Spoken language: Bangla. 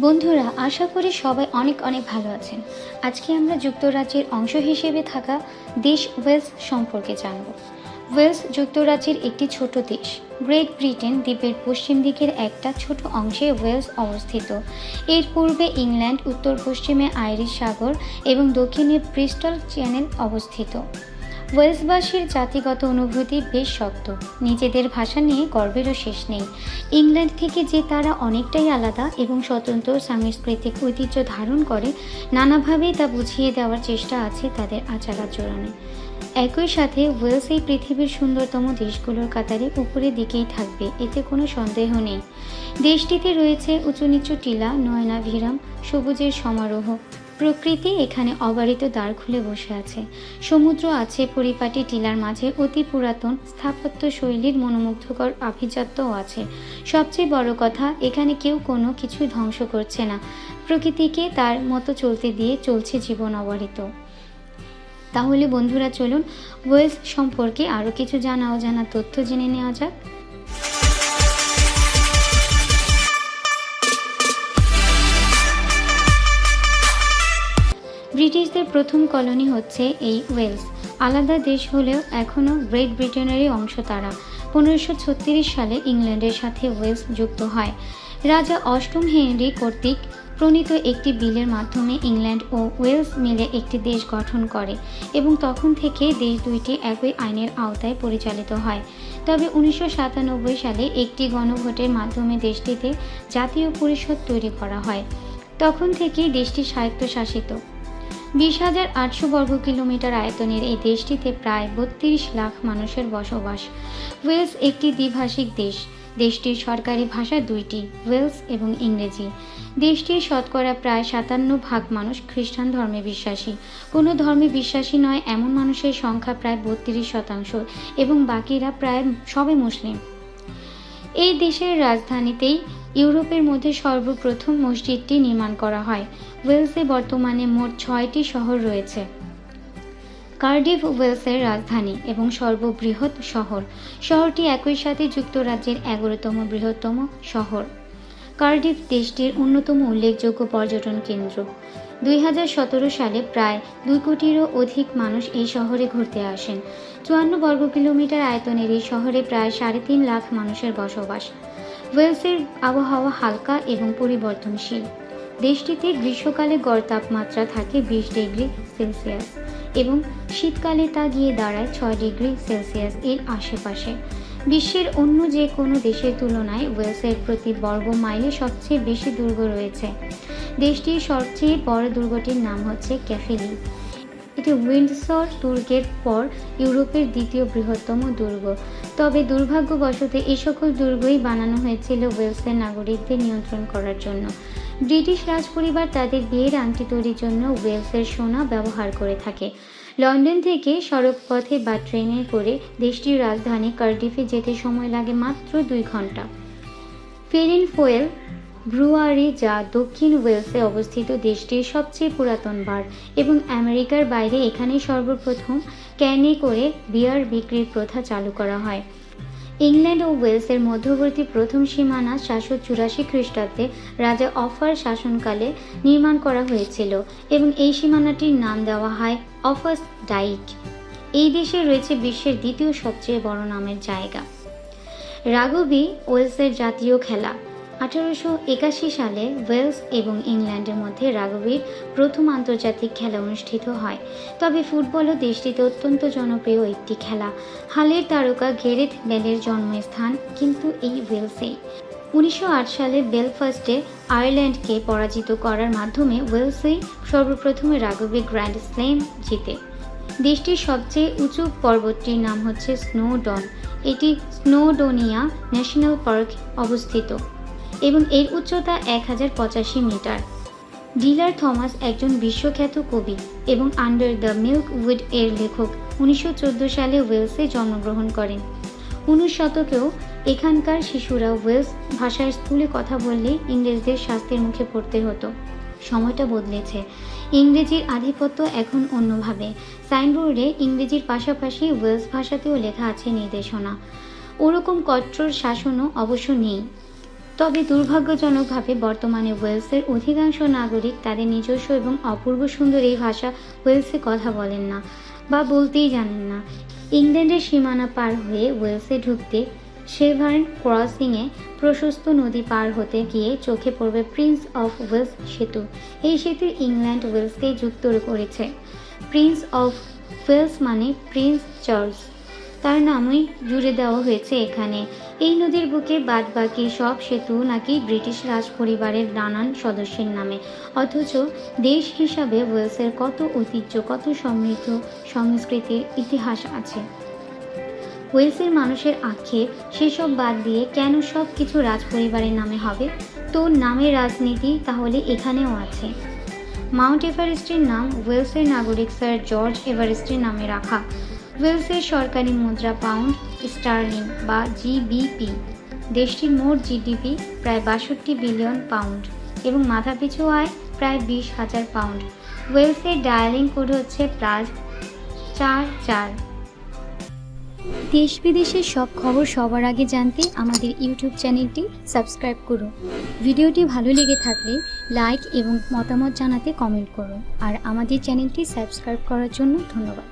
বন্ধুরা, আশা করি সবাই অনেক অনেক ভালো আছেন। আজকে আমরা যুক্তরাজ্যের অংশ হিসেবে থাকা দেশ ওয়েলস সম্পর্কে জানব। ওয়েলস যুক্তরাজ্যের একটি ছোট দেশ। গ্রেট ব্রিটেন দ্বীপের পশ্চিম দিকের একটা ছোট অংশে ওয়েলস অবস্থিত। এর পূর্বে ইংল্যান্ড উত্তর পশ্চিমে আইরিশ সাগর এবং দক্ষিণে ব্রিস্টল চ্যানেল অবস্থিত। ওয়েলসবাসীর জাতিগত অনুভূতি বেশ শক্ত। নিজেদের ভাষা নিয়ে গর্বেরও শেষ নেই। ইংল্যান্ড থেকে যে তারা অনেকটাই আলাদা এবং স্বতন্ত্র সাংস্কৃতিক ঐতিহ্য ধারণ করে, নানাভাবেই তা বুঝিয়ে দেওয়ার চেষ্টা আছে তাদের আচার আচরণে একই সাথে ওয়েলস এই পৃথিবীর সুন্দরতম দেশগুলোর কাতারে উপরের দিকেই থাকবে, এতে কোনো সন্দেহ নেই। দেশটিতে রয়েছে উঁচু নিচু টিলা, নয়নাভিরাম, সবুজের সমারোহ প্রকৃতি এখানে অবারিত দ্বার খুলে বসে আছে। সমুদ্র আছে পরিপাটি টিলার মাঝে অতি পুরাতন স্থাপত্য শৈলীর মনোমুগ্ধকর আভিজাত্যও আছে। সবচেয়ে বড় কথা, এখানে কেউ কোনো কিছু ধ্বংস করছে না। প্রকৃতিকে তার মতো চলতে দিয়ে চলছে জীবন অবারিত। তাহলে বন্ধুরা, চলুন ওয়েলস সম্পর্কে আরও কিছু জানা অজানা তথ্য জেনে নেওয়া যাক। ব্রিটিশদের প্রথম কলোনি হচ্ছে এই ওয়েলস। আলাদা দেশ হলেও এখনও গ্রেট ব্রিটেনেরই অংশ তারা। পনেরোশো সালে ইংল্যান্ডের সাথে ওয়েলস যুক্ত হয়। রাজা অষ্টম হেনরি কর্তৃক প্রণীত একটি বিলের মাধ্যমে ইংল্যান্ড ও ওয়েলস মিলে একটি দেশ গঠন করে এবং তখন থেকে দেশ দুইটি একই আইনের আওতায় পরিচালিত হয়। তবে উনিশশো সাতানব্বই সালে একটি গণভোটের মাধ্যমে দেশটিতে জাতীয় পরিষদ তৈরি করা হয়। তখন থেকেই দেশটি স্বায়ত্তশাসিত। বিশ হাজার আটশো বর্গ কিলোমিটার আয়তনের এই দেশটিতে প্রায় বত্রিশ লাখ মানুষের বসবাস। ওয়েলস একটি দ্বিভাষিক দেশ। দেশটির সরকারি ভাষা দুইটি, ওয়েলস এবং ইংরেজি। দেশটির শতকরা প্রায় সাতান্ন ভাগ মানুষ খ্রিস্টান ধর্মে বিশ্বাসী। কোনো ধর্মে বিশ্বাসী নয়, এমন মানুষের সংখ্যা প্রায় বত্রিশ শতাংশ এবং বাকিরা প্রায় সবে মুসলিম। এই দেশের রাজধানীতেই ইউরোপের মধ্যে সর্বপ্রথম মসজিদটি নির্মাণ করা হয়। ওয়েলসে বর্তমানে মোট ছয়টি শহর রয়েছে। কার্ডিফ ওয়েলসের রাজধানী এবং সর্ববৃহৎ শহর। শহরটি একই সাথে যুক্তরাজ্যের এগারোতম বৃহত্তম শহর। কার্ডিফ দেশটির অন্যতম উল্লেখযোগ্য পর্যটন কেন্দ্র। দুই হাজার সতেরো সালে প্রায় দুই কোটিরও অধিক মানুষ এই শহরে ঘুরতে আসেন। চুয়ান্ন বর্গ কিলোমিটার আয়তনের এই শহরে প্রায় সাড়ে তিন লাখ মানুষের বসবাস। ওয়েলসের আবহাওয়া হালকা এবং পরিবর্তনশীল। দেশটিতে গ্রীষ্মকালে গড় তাপমাত্রা থাকে বিশ ডিগ্রি সেলসিয়াস এবং শীতকালে তা গিয়ে দাঁড়ায় ছয় ডিগ্রি সেলসিয়াস এর আশেপাশে। বিশ্বের অন্য যে কোনো দেশের তুলনায় ওয়েলসের প্রতি বর্গ মাইলে সবচেয়ে বেশি দুর্গ রয়েছে। দেশটির সবচেয়ে বড় দুর্গটির নাম হচ্ছে ক্যাফেলি। এটি উইন্ডসর দুর্গের পর ইউরোপের দ্বিতীয় বৃহত্তম দুর্গ। তবে দুর্ভাগ্যবশত এই সকল দুর্গই বানানো হয়েছিল ওয়েলসের নাগরিকদের নিয়ন্ত্রণ করার জন্য। ব্রিটিশ রাজপরিবার তাদের বিয়ের আংটি তৈরির জন্য ওয়েলসের সোনা ব্যবহার করে থাকে। লন্ডন থেকে সড়ক পথে বা ট্রেনে করে দেশটির রাজধানী কার্ডিফে যেতে সময় লাগে মাত্র দুই ঘণ্টা ফেরিন ফোয়েল ব্রুয়ারি, যা দক্ষিণ ওয়েলসে অবস্থিত দেশটির সবচেয়ে পুরাতন বার এবং আমেরিকার বাইরে এখানেই সর্বপ্রথম ক্যানে করে বিয়ার বিক্রির প্রথা চালু করা হয়। ইংল্যান্ড ও ওয়েলসের মধ্যবর্তী প্রথম সীমানা সাতশো চুরাশি খ্রিস্টাব্দে রাজা অফার শাসনকালে নির্মাণ করা হয়েছিল এবং এই সীমানাটির নাম দেওয়া হয় অফার্স ডাইক। এই দেশে রয়েছে বিশ্বের দ্বিতীয় সবচেয়ে বড় নামের জায়গা। রাগবি ওয়েলসের জাতীয় খেলা। আঠারোশো একাশি সালে ওয়েলস এবং ইংল্যান্ডের মধ্যে রাগবির প্রথম আন্তর্জাতিক খেলা অনুষ্ঠিত হয়। তবে ফুটবলও দেশটিতে অত্যন্ত জনপ্রিয় একটি খেলা। হালের তারকা গেরেথ বেলের জন্মস্থান কিন্তু এই ওয়েলসেই। উনিশশো আট সালে বেলফাস্টে আয়ারল্যান্ডকে পরাজিত করার মাধ্যমে ওয়েলসেই সর্বপ্রথমে রাগবি গ্র্যান্ড স্লেম জিতে। দেশটির সবচেয়ে উঁচু পর্বতটির নাম হচ্ছে স্নোডন। এটি স্নোডোনিয়া ন্যাশনাল পার্ক অবস্থিত। এবং এর উচ্চতা এক হাজার পঁচাশি মিটার। ডিলার থমাস একজন বিশ্বখ্যাত কবি এবং আন্ডার দ্য মিল্ক উড এর লেখক উনিশশো চোদ্দ সালে ওয়েলসে জন্মগ্রহণ করেন। উনিশ শতকেও এখানকার শিশুরা ওয়েলস ভাষায় স্কুলে কথা বললে ইংরেজদের শাস্তির মুখে পড়তে হতো। সময়টা বদলেছে। ইংরেজির আধিপত্য এখন অন্যভাবে। সাইনবোর্ডে ইংরেজির পাশাপাশি ওয়েলস ভাষাতেও লেখা আছে নির্দেশনা। ওরকম কট্টর শাসনও অবশ্য নেই। তবে দুর্ভাগ্যজনকভাবে বর্তমানে ওয়েলসের অধিকাংশ নাগরিক তাদের নিজস্ব এবং অপূর্ব সুন্দর এই ভাষা ওয়েলসে কথা বলেন না বা বলতেই জানেন না। ইংল্যান্ডের সীমানা পার হয়ে ওয়েলসে ঢুকতে শেভার্ন ক্রসিংয়ে প্রশস্ত নদী পার হতে গিয়ে চোখে পড়বে প্রিন্স অফ ওয়েলস সেতু। এই সেতু ইংল্যান্ড ওয়েলসকে যুক্ত করেছে। প্রিন্স অফ ওয়েলস মানে প্রিন্স চার্লস তার নামই জুড়ে দেওয়া হয়েছে এখানে। এই নদীর বুকে বাদ বাকি সব সেতু নাকি ব্রিটিশ রাজ পরিবারের নানান সদস্যের নামে। অথচ দেশ হিসাবে ওয়েলসের কত ঐতিহ্য, কত সমৃদ্ধ সংস্কৃতির ইতিহাস আছে। ওয়েলসের মানুষের আক্ষেপ সেসব বাদ দিয়ে কেন সব কিছু রাজ পরিবারের নামে হবে? তো নামের রাজনীতি তাহলে এখানেও আছে। মাউন্ট এভারেস্টের নাম ওয়েলসের নাগরিক স্যার জর্জ এভারেস্টের নামে রাখা। ওয়েলসের সরকারি মুদ্রা পাউন্ড, স্টার্লিং বা জিবিপি, দেশটির মোট জিডিপি প্রায় বাষট্টি বিলিয়ন পাউন্ড এবং মাথাপিছু আয় প্রায় বিশ হাজার পাউন্ড। ওয়েলসের ডায়ালিং কোড হচ্ছে প্লাস চার চার। দেশ বিদেশের সব খবর সবার আগে জানতে আমাদের ইউটিউব চ্যানেলটি সাবস্ক্রাইব করুন। ভিডিওটি ভালো লেগে থাকলে লাইক এবং মতামত জানাতে কমেন্ট করুন। আর আমাদের চ্যানেলটি সাবস্ক্রাইব করার জন্য ধন্যবাদ।